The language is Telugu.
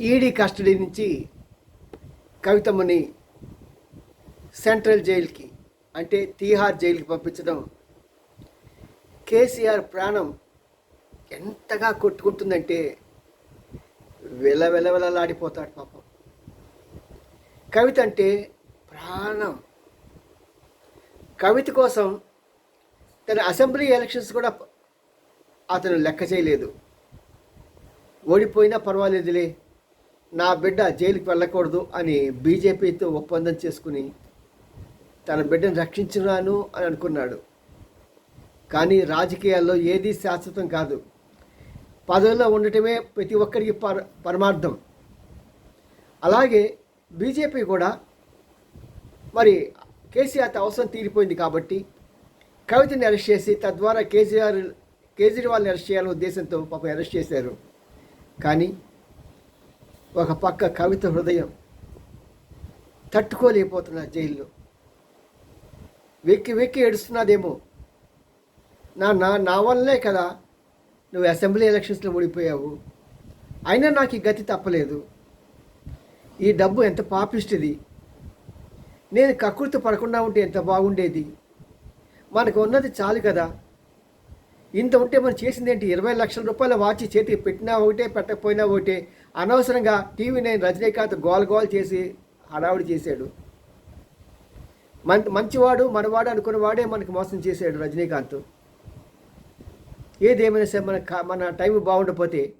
ఈడీ కస్టడీ నుంచి కవితమ్మని సెంట్రల్ జైలుకి అంటే తీహార్ జైలుకి పంపించడం కేసీఆర్ ప్రాణం ఎంతగా కొట్టుకుంటుందంటే వెల వెల పాపం. కవిత అంటే ప్రాణం. కవిత కోసం తన అసెంబ్లీ ఎలక్షన్స్ కూడా అతను లెక్క చేయలేదు. ఓడిపోయినా పర్వాలేదులే. నా బిడ్డ జైలుకి వెళ్ళకూడదు అని బీజేపీతో ఒప్పందం చేసుకుని తన బిడ్డను రక్షించున్నాను అని అనుకున్నాడు. కానీ రాజకీయాల్లో ఏదీ శాశ్వతం కాదు. పదవిలో ఉండటమే ప్రతి ఒక్కరికి పర పరమార్థం. అలాగే బీజేపీ కూడా మరి కేసీఆర్ అవసరం తీరిపోయింది కాబట్టి కవితని అరెస్ట్ చేసి తద్వారా కేసీఆర్ కేజ్రీవాల్ని అరెస్ట్ చేయాలనే ఉద్దేశంతో పాపం అరెస్ట్ చేశారు. కానీ ఒక పక్క కవిత హృదయం తట్టుకోలేకపోతున్నా జైల్లో. వెక్కి వెక్కి ఏడుస్తున్నదేమో. నా నా నా వల్లే కదా నువ్వు అసెంబ్లీ ఎలక్షన్స్లో ఓడిపోయావు. అయినా నాకు ఈ గతి తప్పలేదు. ఈ డబ్బు ఎంత పాపిష్టిది. నేను కకృతి పడకుండా ఉంటే ఎంత బాగుండేది. మనకు ఉన్నది చాలు కదా. ఇంత ఉంటే మనం చేసింది ఏంటి ఇరవై లక్షల రూపాయల వాచి చేతికి పెట్టినా ఒకటే పెట్టకపోయినా ఒకటే. అనవసరంగా TV nine Rajinikanth goal goal చేసి హడావుడి చేశాడు. మం మంచివాడు మనవాడు అనుకున్నవాడే మనకు మోసం చేశాడు రజనీకాంత్. ఏదేమైనా సరే మన మన టైం బాగుండకపోతే